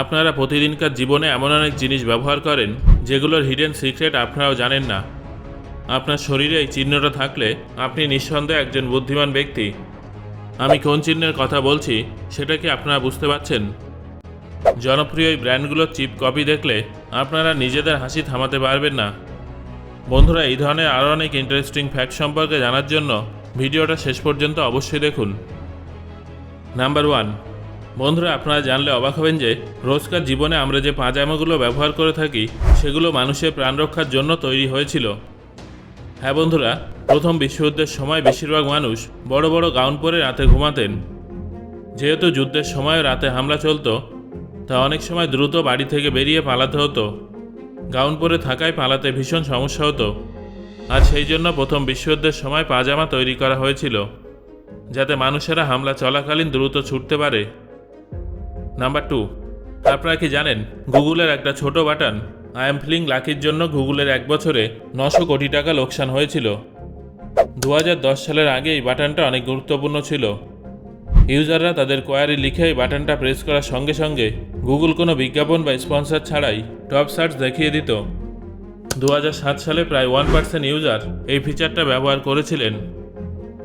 আপনারা প্রতিদিনকার জীবনে এমন অনেক জিনিস ব্যবহার করেন যেগুলোর হিডেন সিক্রেট আপনারাও জানেন না। আপনার শরীরে এই চিহ্নটা থাকলে আপনি নিঃসন্দেহে একজন বুদ্ধিমান ব্যক্তি। আমি কোন চিহ্নের কথা বলছি সেটা কি আপনারা বুঝতে পারছেন? জনপ্রিয় এই ব্র্যান্ডগুলোর চিপ কপি দেখলে আপনারা নিজেদের হাসি থামাতে পারবেন না। বন্ধুরা, এই ধরনের আরও অনেক ইন্টারেস্টিং ফ্যাক্ট সম্পর্কে জানার জন্য ভিডিওটা শেষ পর্যন্ত অবশ্যই দেখুন। নাম্বার ওয়ান বন্ধুরা, আপনারা জানলে অবাক হবেন যে রোজকার জীবনে আমরা যে পাজামাগুলো ব্যবহার করে থাকি, সেগুলো মানুষের প্রাণ রক্ষার জন্য তৈরি হয়েছিল। হ্যাঁ বন্ধুরা, প্রথম বিশ্বযুদ্ধের সময় বেশিরভাগ মানুষ বড় বড় গাউন পরে রাতে ঘুমাতেন। যেহেতু যুদ্ধের সময় রাতে হামলা চলতো, তা অনেক সময় দ্রুত বাড়ি থেকে বেরিয়ে পালাতে হতো। গাউন পরে থাকায় পালাতে ভীষণ সমস্যা হতো। আর সেই জন্য প্রথম বিশ্বযুদ্ধের সময় পাজামা তৈরি করা হয়েছিল, যাতে মানুষেরা হামলা চলাকালীন দ্রুত ছুটতে পারে। নাম্বার টু আপনারা কি জানেন, গুগলের একটা ছোট বাটন আই এম ফিলিং লাকির জন্য গুগলের এক বছরে নশো কোটি টাকা লোকসান হয়েছিল। দু হাজার দশ সালের আগে এই বাটনটা অনেক গুরুত্বপূর্ণ ছিল। ইউজাররা তাদের কোয়ারি লিখে এই বাটনটা প্রেস করার সঙ্গে সঙ্গে গুগল কোনো বিজ্ঞাপন বা স্পন্সর ছাড়াই টপ সার্চ দেখিয়ে দিত। দু হাজার সাত সালে প্রায় ওয়ান পার্সেন্ট ইউজার এই ফিচারটা ব্যবহার করেছিলেন।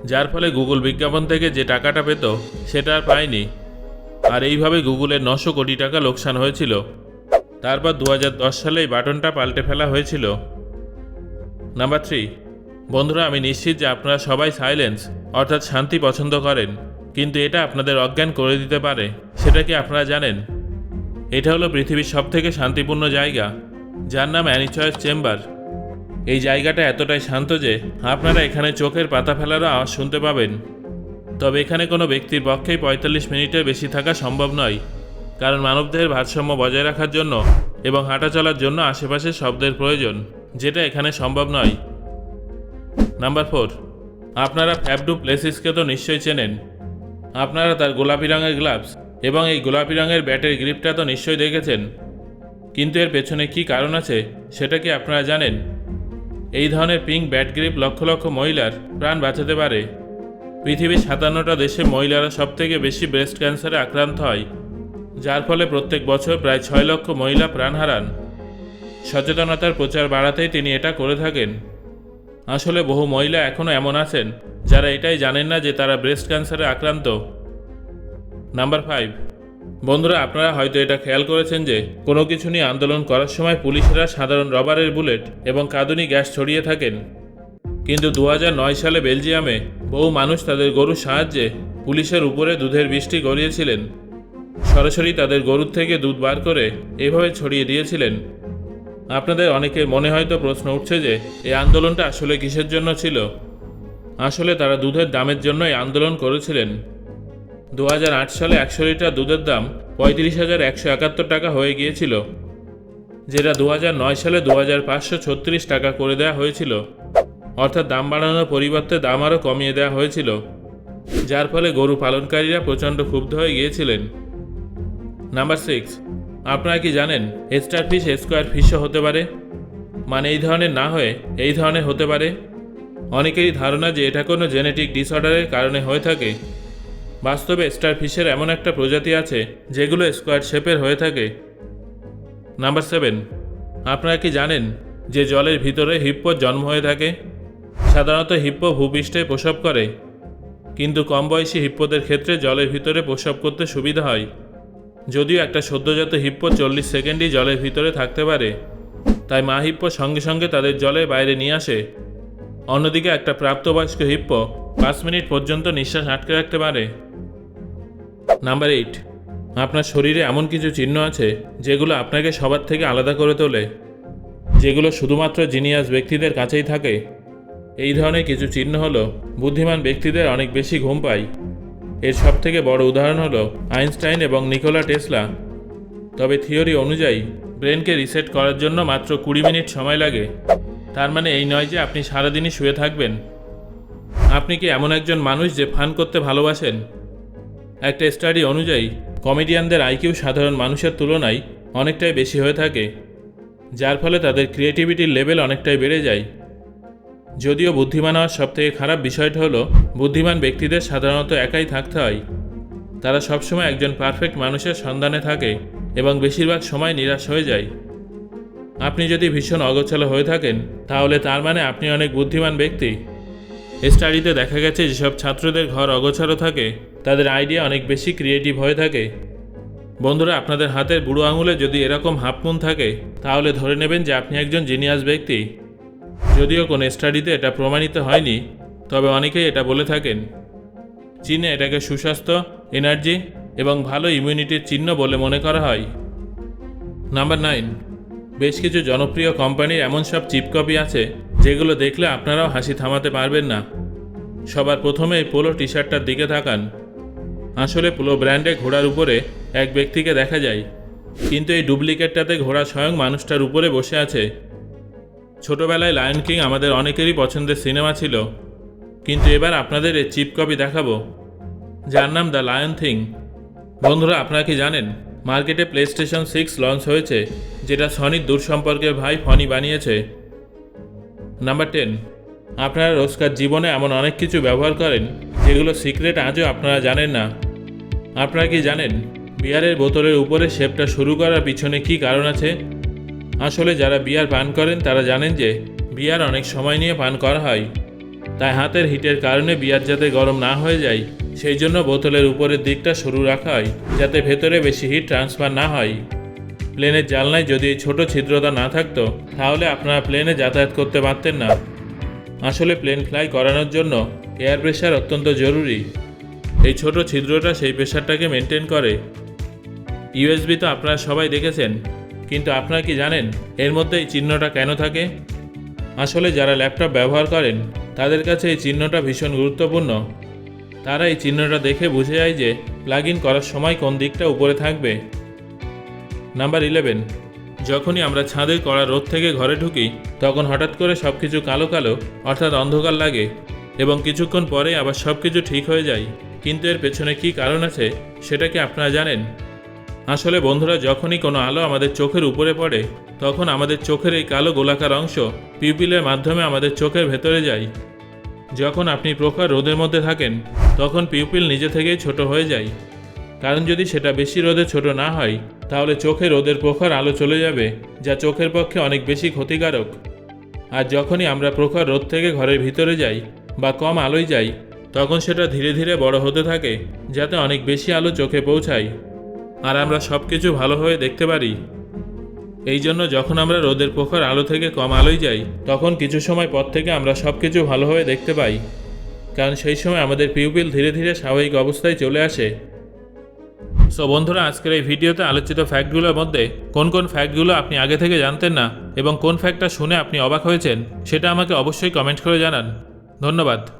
যার ফলে গুগল বিজ্ঞাপন থেকে যে টাকাটা পেত, সেটা আর পায়নি। আর এইভাবে গুগলের নশো কোটি টাকা লোকসান হয়েছিল। তারপর দু সালে এই বাটনটা পাল্টে ফেলা হয়েছিল। নাম্বার থ্রি, বন্ধুরা, আমি নিশ্চিত যে আপনারা সবাই সাইলেন্স, অর্থাৎ শান্তি পছন্দ করেন, কিন্তু এটা আপনাদের অজ্ঞান করে দিতে পারে। সেটা কি আপনারা জানেন? এটা হলো পৃথিবীর সবথেকে শান্তিপূর্ণ জায়গা, যার নাম অ্যানিচয়েস চেম্বার। এই জায়গাটা এতটাই শান্ত যে আপনারা এখানে চোখের পাতা ফেলারও আওয়াজ শুনতে পাবেন। তবে এখানে কোনো ব্যক্তির পক্ষেই পঁয়তাল্লিশ মিনিটের বেশি থাকা সম্ভব নয়, কারণ মানবদেহের ভারসাম্য বজায় রাখার জন্য এবং হাঁটা চলার জন্য আশেপাশে শব্দের প্রয়োজন, যেটা এখানে সম্ভব নয়। নাম্বার ফোর, আপনারা ফ্যাবডু প্লেসিসকে তো নিশ্চয়ই চেনেন। আপনারা তার গোলাপি রঙের গ্লাভস এবং এই গোলাপি রঙের ব্যাটের গ্রিপটা তো নিশ্চয়ই দেখেছেন। কিন্তু এর পেছনে কি কারণ আছে, সেটা কি আপনারা জানেন? এই ধরনের pink bat grip lakh lakh মহিলার প্রাণ বাঁচাতে পারে। পৃথিবীর সাতান্নটা দেশে মহিলারা সবথেকে বেশি ব্রেস্ট ক্যান্সারে আক্রান্ত হয়, যার ফলে প্রত্যেক বছর প্রায় ছয় লক্ষ মহিলা প্রাণ হারান। সচেতনতার প্রচার বাড়াতেই তিনি এটা করে থাকেন। আসলে বহু মহিলা এখনও এমন আছেন, যারা এটাই জানেন না যে তারা ব্রেস্ট ক্যান্সারে আক্রান্ত। নাম্বার ফাইভ বন্ধুরা আপনারা হয়তো এটা খেয়াল করেছেন যে, কোনো কিছু নিয়ে আন্দোলন করার সময় পুলিশেরা সাধারণ রবারের বুলেট এবং কাঁদুনি গ্যাস ছড়িয়ে থাকেন। কিন্তু দু সালে বেলজিয়ামে বহু মানুষ তাদের গরুর সাহায্যে পুলিশের উপরে দুধের বৃষ্টি গড়িয়েছিলেন। সরাসরি তাদের গরুর থেকে দুধ বার করে এভাবে ছড়িয়ে দিয়েছিলেন। আপনাদের অনেকের মনে হয়তো প্রশ্ন উঠছে যে, এই আন্দোলনটা আসলে কিসের জন্য ছিল? আসলে তারা দুধের দামের জন্য এই আন্দোলন করেছিলেন। দু হাজার আট সালে একশো লিটার দুধের দাম পঁয়ত্রিশ হাজার একশো একাত্তর টাকা হয়ে গিয়েছিল, যেটা দু সালে দু হাজার পাঁচশো ছত্রিশ টাকা করে দেওয়া হয়েছিল। অর্থাৎ দাম বাড়ানোর পরিবর্তে দাম আরও কমিয়ে দেওয়া হয়েছিল, যার ফলে গরু পালনকারীরা প্রচণ্ড ক্ষুব্ধ হয়ে গিয়েছিলেন। নাম্বার সিক্স, আপনারা কি জানেন, স্টার ফিশ স্কোয়ার ফিশও হতে পারে? মানে এই ধরনের না হয়ে এই ধরনের হতে পারে? অনেকেরই ধারণা যে এটা কোনো জেনেটিক ডিসঅর্ডারের কারণে হয়ে থাকে। বাস্তবে স্টার ফিশের এমন একটা প্রজাতি আছে যেগুলো স্কোয়ার শেপের হয়ে থাকে। নাম্বার সেভেন, আপনারা কি জানেন যে জলের ভিতরে হিপ্পোর জন্ম হয়ে থাকে? সাধারণত হিপ্পো ভূপৃষ্ঠে প্রসব করে, কিন্তু কম বয়সী হিপ্পোদের ক্ষেত্রে জলের ভিতরে প্রসব করতে সুবিধা হয়। যদিও একটা সদ্যজাত হিপ্পো চল্লিশ সেকেন্ডই জলের ভিতরে থাকতে পারে, তাই মা হিপ্পো সঙ্গে সঙ্গে তাদের জলে বাইরে নিয়ে আসে। অন্যদিকে একটা প্রাপ্তবয়স্ক হিপ্পো পাঁচ মিনিট পর্যন্ত নিঃশ্বাস আটকে রাখতে পারে। নাম্বার এইট, আপনার শরীরে এমন কিছু চিহ্ন আছে যেগুলো আপনাকে সবার থেকে আলাদা করে তোলে, যেগুলো শুধুমাত্র জিনিয়াস ব্যক্তিদের কাছেই থাকে? এই ধরনের কিছু চিহ্ন হলো, বুদ্ধিমান ব্যক্তিদের অনেক বেশি ঘুম পায়। এর সব থেকে বড় উদাহরণ হলো আইনস্টাইন এবং নিকোলা টেসলা। তবে থিওরি অনুযায়ী, ব্রেনকে রিসেট করার জন্য মাত্র কুড়ি মিনিট সময় লাগে। তার মানে এই নয় যে আপনি সারাদিনই শুয়ে থাকবেন। আপনি কি এমন একজন মানুষ যে ফান করতে ভালোবাসেন? একটা স্টাডি অনুযায়ী, কমেডিয়ানদের আইকিউ সাধারণ মানুষের তুলনায় অনেকটাই বেশি হয়ে থাকে, যার ফলে তাদের ক্রিয়েটিভিটির লেভেল অনেকটাই বেড়ে যায়। যদিও বুদ্ধিমান হওয়ার সবথেকে খারাপ বিষয়টা হলো, বুদ্ধিমান ব্যক্তিদের সাধারণত একাই থাকতে হয়। তারা সবসময় একজন পারফেক্ট মানুষের সন্ধানে থাকে এবং বেশিরভাগ সময় নিরাশ হয়ে যায়। আপনি যদি ভীষণ অগোছালো হয়ে থাকেন, তাহলে তার মানে আপনি অনেক বুদ্ধিমান ব্যক্তি। স্টাডিতে দেখা গেছে যেসব ছাত্রদের ঘর অগোছালো থাকে, তাদের আইডিয়া অনেক বেশি ক্রিয়েটিভ হয়ে থাকে। বন্ধুরা, আপনাদের হাতের বুড়ো আঙুলে যদি এরকম হাফমুন থাকে, তাহলে ধরে নেবেন যে আপনি একজন জিনিয়াস ব্যক্তি। যদিও কোনো স্টাডিতে এটা প্রমাণিত হয়নি, তবে অনেকেই এটা বলে থাকেন। চীনে এটাকে সুস্বাস্থ্য এনার্জি এবং ভালো ইমিউনিটির চিহ্ন বলে মনে করা হয়। নাম্বার নাইন বেশ কিছু জনপ্রিয় কোম্পানির এমন সব চিপ কপি আছে, যেগুলো দেখলে আপনারাও হাসি থামাতে পারবেন না। সবার প্রথমে এই পোলো টি শার্টটার দিকে তাকান। আসলে পোলো ব্র্যান্ডে ঘোড়ার উপরে এক ব্যক্তিকে দেখা যায়, কিন্তু এই ডুপ্লিকেটটাতে ঘোড়া স্বয়ং মানুষটার উপরে বসে আছে। ছোটবেলায় লায়ন কিং আমাদের অনেকেরই পছন্দের সিনেমা ছিল, কিন্তু এবার আপনাদের এই চিপ কপি দেখাবো। যার নাম দ্য লায়ন থিং বন্ধুরা, আপনারা কি জানেন, মার্কেটে প্লে স্টেশন সিক্স লঞ্চ হয়েছে, যেটা সনির দূর সম্পর্কের ভাই ফনি বানিয়েছে। নাম্বার টেন আপনারা রোজকার জীবনে এমন অনেক কিছু ব্যবহার করেন, যেগুলো সিক্রেট আজও আপনারা জানেন না। আপনারা কি জানেন, বিয়ারের বোতলের উপরে শেপটা শুরু করার পিছনে কি কারণ আছে? আসলে যারা বিয়ার পান করেন, তারা জানেন যে বিয়ার অনেক সময় নিয়ে পান করা হয়। তাই হাতের হিটের কারণে বিয়ার যাতে গরম না হয়ে যায়, সেই জন্য বোতলের উপরের দিকটা সরু রাখা হয়, যাতে ভেতরে বেশি হিট ট্রান্সফার না হয়। প্লেনের জানলায় যদি এই ছোট ছিদ্রতা না থাকতো, তাহলে আপনারা প্লেনে যাতায়াত করতে পারতেন না। আসলে প্লেন ফ্লাই করানোর জন্য এয়ার প্রেশার অত্যন্ত জরুরি। এই ছোট ছিদ্রটা সেই প্রেশারটাকে মেনটেন করে। ইউএসবি তো আপনারা সবাই দেখেছেন কিন্তু আপনারা কি জানেন এর মধ্যে এই চিহ্নটা কেন থাকে? আসলে যারা ল্যাপটপ ব্যবহার করেন, তাদের কাছে এই চিহ্নটা ভীষণ গুরুত্বপূর্ণ। তারা এই চিহ্নটা দেখে বুঝে যায় যে প্লাগ ইন করার সময় কোন দিকটা উপরে থাকবে। নাম্বার ইলেভেন যখনই আমরা ছাদের কড়া রোদ থেকে ঘরে ঢুকি, তখন হঠাৎ করে সব কিছু কালো কালো, অর্থাৎ অন্ধকার লাগে এবং কিছুক্ষণ পরে আবার সব কিছু ঠিক হয়ে যায়। কিন্তু এর পেছনে কী কারণ আছে, সেটা কি আপনারা জানেন? আসলে বন্ধুরা, যখনই কোনো আলো আমাদের চোখের উপরে পড়ে, তখন আমাদের চোখের এই কালো গোলাকার অংশ পিউপিলের মাধ্যমে আমাদের চোখের ভেতরে যায়। যখন আপনি প্রখর রোদের মধ্যে থাকেন, তখন পিউপিল নিজে থেকেই ছোট হয়ে যায়। কারণ যদি সেটা বেশি রোদে ছোট না হয়, তাহলে চোখে রোদের প্রখর আলো চলে যাবে, যা চোখের পক্ষে অনেক বেশি ক্ষতিকারক। আর যখনই আমরা প্রখর রোদ থেকে ঘরের ভিতরে যাই বা কম আলোয় যাই, তখন সেটা ধীরে ধীরে বড় হতে থাকে, যাতে অনেক বেশি আলো চোখে পৌঁছায়। আর আমরা সব কিছু ভালোভাবে দেখতে পারি। এই জন্য যখন আমরা রোদের প্রখর আলো থেকে কম আলোয় যাই, তখন কিছু সময় পর থেকে আমরা সব কিছু ভালোভাবে দেখতে পাই। কারণ সেই সময় আমাদের পিউপিল ধীরে ধীরে স্বাভাবিক অবস্থায় চলে আসে। সো বন্ধুরা, আজকের এই ভিডিওতে আলোচিত ফ্যাক্টগুলোর মধ্যে কোন কোন ফ্যাক্টগুলো আপনি আগে থেকে জানতেন না এবং কোন ফ্যাক্টটা শুনে আপনি অবাক হয়েছেন, সেটা আমাকে অবশ্যই কমেন্ট করে জানান। ধন্যবাদ।